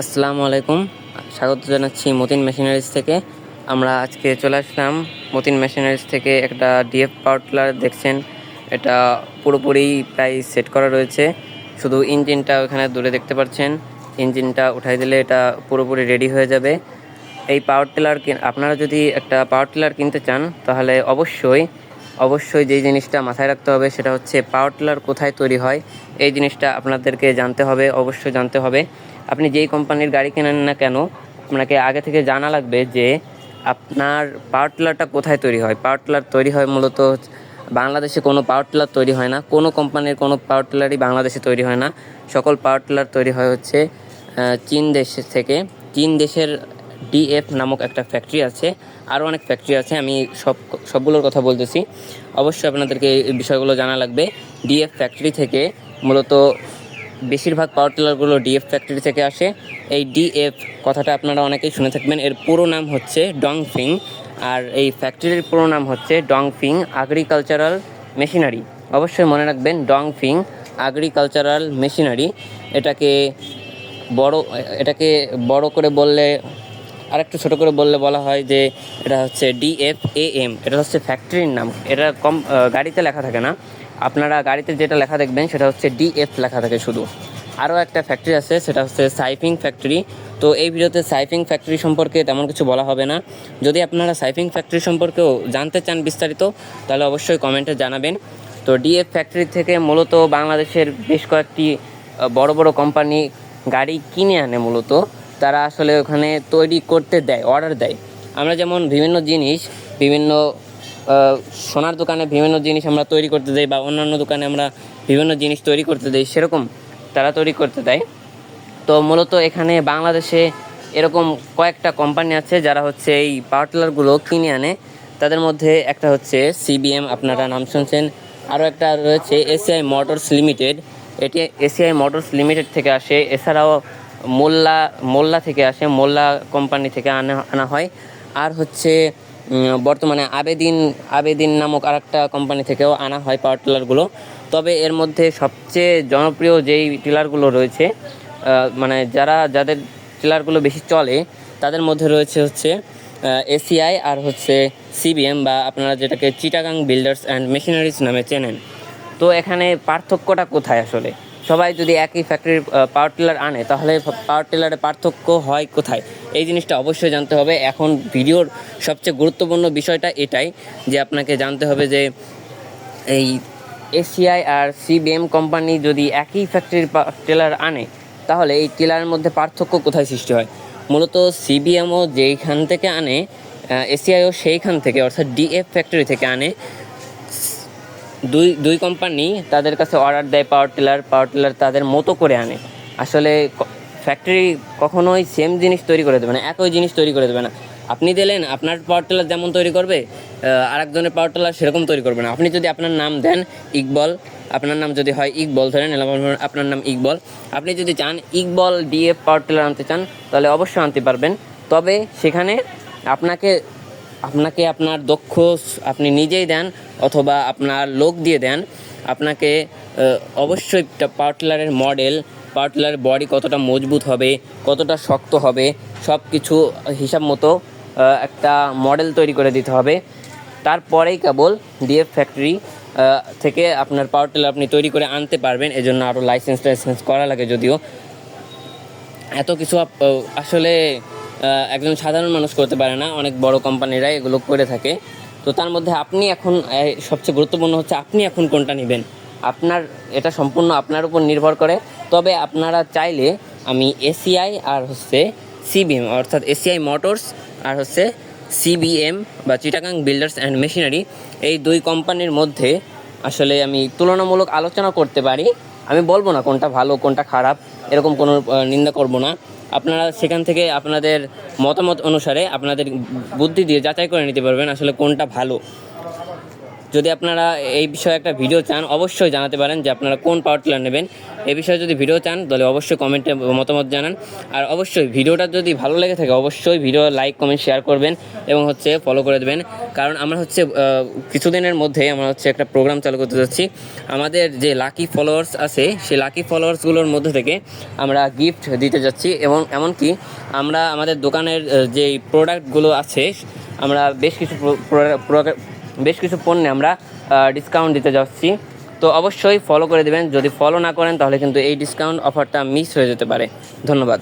আসসালামু আলাইকুম। স্বাগত জানাচ্ছি মতিন মেশিনারিজ থেকে। আমরা আজকে চলে আসলাম মতিন মেশিনারিজ থেকে একটা ডিএফ পাওয়ার টিলার দেখছেন। এটা পুরোপুরি প্রায় সেট করা রয়েছে। শুধু ইঞ্জিনটা ওখানে দূরে দেখতে পাচ্ছেন। ইঞ্জিনটা উঠাই দিলে এটা পুরোপুরি রেডি হয়ে যাবে। এই পাওয়ার টিলার আপনারা যদি একটা পাওয়ার টিলার কিনতে চান, তাহলে অবশ্যই অবশ্যই যেই জিনিসটা মাথায় রাখতে হবে সেটা হচ্ছে পাওয়ার টিলার কোথায় তৈরি হয়। এই জিনিসটা আপনাদেরকে জানতে হবে, অবশ্যই জানতে হবে। আপনি যেই কোম্পানির গাড়ি কেনেন না কেন, আপনাকে আগে থেকে জানা লাগবে যে আপনার পাওয়ার টিলারটা কোথায় তৈরি হয়। পাওয়ার টিলার তৈরি হয় মূলত বাংলাদেশে কোনো পাওয়ার টিলার তৈরি হয় না। কোনো কোম্পানির কোনো পাওয়ার টিলারই বাংলাদেশে তৈরি হয় না। সকল পাওয়ার টিলার তৈরি হয় হচ্ছে চীন দেশ থেকে। চীন দেশের ডিএফ নামক একটা ফ্যাক্টরি আছে। আরও অনেক ফ্যাক্টরি আছে, আমি সব, সবগুলোর কথা বলতেছি। অবশ্যই আপনাদেরকে এই বিষয়গুলো জানা লাগবে। ডিএফ ফ্যাক্টরি থেকে মূলত বেশিরভাগ পাওয়ার টিলারগুলো ডিএফ ফ্যাক্টরি থেকে আসে। এই ডিএফ কথাটা আপনারা অনেকেই শুনে থাকবেন। এর পুরো নাম হচ্ছে ডংফিং আর এই ফ্যাক্টরির পুরো নাম হচ্ছে ডংফিং আগ্রিকালচারাল মেশিনারি অবশ্যই মনে রাখবেন ডংফিং আগ্রিকালচারাল মেশিনারি এটাকে বড় এটাকে বড় করে বললে আর একটু ছোটো করে বললে বলা হয় যে এটা হচ্ছে ডিএফ এম এটা হচ্ছে ফ্যাক্টরির নাম। এটা কম গাড়িতে লেখা থাকে না। আপনারা গাড়িতে যেটা লেখা দেখবেন, সেটা হচ্ছে ডিএফ লেখা থাকে শুধু। আরও একটা ফ্যাক্টরি আছে, সেটা হচ্ছে সাইফিং ফ্যাক্টরি তো এই ভিডিওতে সাইফিং ফ্যাক্টরি সম্পর্কে তেমন কিছু বলা হবে না। যদি আপনারা সাইফিং ফ্যাক্টরি সম্পর্কেও জানতে চান বিস্তারিত, তাহলে অবশ্যই কমেন্টে জানাবেন। তো ডিএফ ফ্যাক্টরি থেকে মূলত বাংলাদেশের বেশ কয়েকটি বড় বড় কোম্পানি গাড়ি কিনে আনে মূলত। তারা আসলে ওখানে তৈরি করতে দেয় অর্ডার দেয়। আমরা যেমন বিভিন্ন জিনিস, বিভিন্ন সোনার দোকানে বিভিন্ন জিনিস আমরা তৈরি করতে দেই বা অন্যান্য দোকানে আমরা বিভিন্ন জিনিস তৈরি করতে দেই, সেরকম তারা তৈরি করতে দেয়। তো মূলত এখানে বাংলাদেশে এরকম কয়েকটা কোম্পানি আছে যারা হচ্ছে এই পাওয়ার টিলারগুলো কিনে আনে। তাদের মধ্যে একটা হচ্ছে সিবিএম আপনারা নাম শুনছেন। আরও একটা রয়েছে এসিআই মোটরস লিমিটেড এটি এসিআই মোটরস লিমিটেড থেকে আসে। এছাড়াও মোল্লা মোল্লা থেকে আসে, মোল্লা কোম্পানি থেকে আনা আনা হয়। আর হচ্ছে বর্তমানে আবেদিন আবেদিন নামক আরেকটা কোম্পানি থেকেও আনা হয় পাওয়ার টিলারগুলো তবে এর মধ্যে সবচেয়ে জনপ্রিয় যেই টিলারগুলো রয়েছে মানে যারা, যাদের টিলারগুলো বেশি চলে, তাদের মধ্যে রয়েছে হচ্ছে এসিআই আর হচ্ছে সিবিএম বা আপনারা যেটাকে চিটাগাং বিল্ডার্স অ্যান্ড মেশিনারিজ নামে চেনেন। তো এখানে পার্থক্যটা কোথায় আসলে? সবাই যদি একই ফ্যাক্টরির পাওয়ার টিলার আনে, তাহলে পাওয়ার টিলারের পার্থক্য হয় কোথায়? এই জিনিসটা অবশ্যই জানতে হবে। এখন ভিডিওর সবচেয়ে গুরুত্বপূর্ণ বিষয়টা এটাই যে আপনাকে জানতে হবে যে এই এসিআই আর সিবিএম কোম্পানি যদি একই ফ্যাক্টরির টেলার আনে, তাহলে এই টেলারের মধ্যে পার্থক্য কোথায় সৃষ্টি হয়? মূলত সিবিএমও যেইখান থেকে আনে এসিআইও সেইখান থেকে, অর্থাৎ ডিএফ ফ্যাক্টরি থেকে আনে দুই দুই কোম্পানি তাদের কাছে অর্ডার দেয় পাওয়ার টিলার পাওয়ার টিলার তাদের মতো করে আনে। আসলে ফ্যাক্টরি কখনোই সেম জিনিস তৈরি করে দেবে না, একই জিনিস তৈরি করে দেবে না। আপনি দিলেন, আপনার পাওয়ার টিলার যেমন তৈরি করবে আরেকজনের পাওয়ার টিলার সেরকম তৈরি করবে না। আপনি যদি আপনার নাম দেন ইকবল, আপনার নাম যদি হয় ইকবল, ধরেন আপনার নাম ইকবল। আপনি যদি চান ইকবল ডিএফ পাওয়ার টিলার আনতে চান, তাহলে অবশ্যই আনতে পারবেন। তবে সেখানে আপনাকে আপনাকে আপনার দক্ষ আপনি নিজেই দেন অথবা আপনার লোক দিয়ে দেন, আপনাকে অবশ্যই পাওয়ার টিলারের মডেল পাওয়ার টিলারের বডি কতটা মজবুত হবে, কতটা শক্ত হবে সব কিছু হিসাব মতো একটা মডেল তৈরি করে দিতে হবে। তারপরেই কেবল ডিএফ ফ্যাক্টরি থেকে আপনার পাওয়ার টিলার আপনি তৈরি করে আনতে পারবেন। এজন্য আরও লাইসেন্স টাইসেন্স করা লাগে যদিও। এত কিছু আসলে একজন সাধারণ মানুষ করতে পারে না। অনেক বড় কোম্পানিরা এগুলো করে থাকে। তো তার মধ্যে আপনি এখন সবচেয়ে গুরুত্বপূর্ণ হচ্ছে আপনি এখন কোনটা নেবেন। আপনার, এটা সম্পূর্ণ আপনার উপর নির্ভর করে। তবে আপনারা চাইলে আমি এসিআই আর হচ্ছে সিবিএম, অর্থাৎ এসিআই মোটরস আর হচ্ছে সিবিএম বা চিটাগাং বিল্ডার্স অ্যান্ড মেশিনারি, এই দুই কোম্পানির মধ্যে আসলে আমি তুলনামূলক আলোচনা করতে পারি। আমি বলব না কোনটা ভালো, কোনটা খারাপ, এরকম কোনো নিন্দা করব না। আপনারা সেখান থেকে আপনাদের মতামত অনুসারে আপনাদের বুদ্ধি দিয়ে যাচাই করে নিতে পারবেন আসলে কোনটা ভালো। যদি আপনারা এই বিষয়ে একটা ভিডিও চান, অবশ্যই জানাতে পারেন যে আপনারা কোন পাওয়ার টিলার নেবেন। এ বিষয়ে যদি ভিডিও চান, তাহলে অবশ্যই কমেন্টে মতামত জানান। আর অবশ্যই ভিডিওটা যদি ভালো লেগে থাকে, অবশ্যই ভিডিও লাইক কমেন্ট শেয়ার করবেন এবং হচ্ছে ফলো করে দেবেন। কারণ আমরা হচ্ছে কিছুদিনের মধ্যে আমরা হচ্ছে একটা প্রোগ্রাম চালু করতে যাচ্ছি। আমাদের যে লাকি ফলোয়ার্স আছে, সেই লাকি ফলোয়ার্সগুলোর মধ্যে থেকে আমরা গিফট দিতে যাচ্ছি এবং এমনকি আমরা আমাদের দোকানের যেই প্রোডাক্টগুলো আছে, আমরা বেশ কিছু বেশ কিছু পণ্যে আমরা ডিসকাউন্ট দিতে যাচ্ছি। তো অবশ্যই ফলো করে দেবেন। যদি ফলো না করেন, তাহলে কিন্তু এই ডিসকাউন্ট অফারটা মিস হয়ে যেতে পারে। ধন্যবাদ।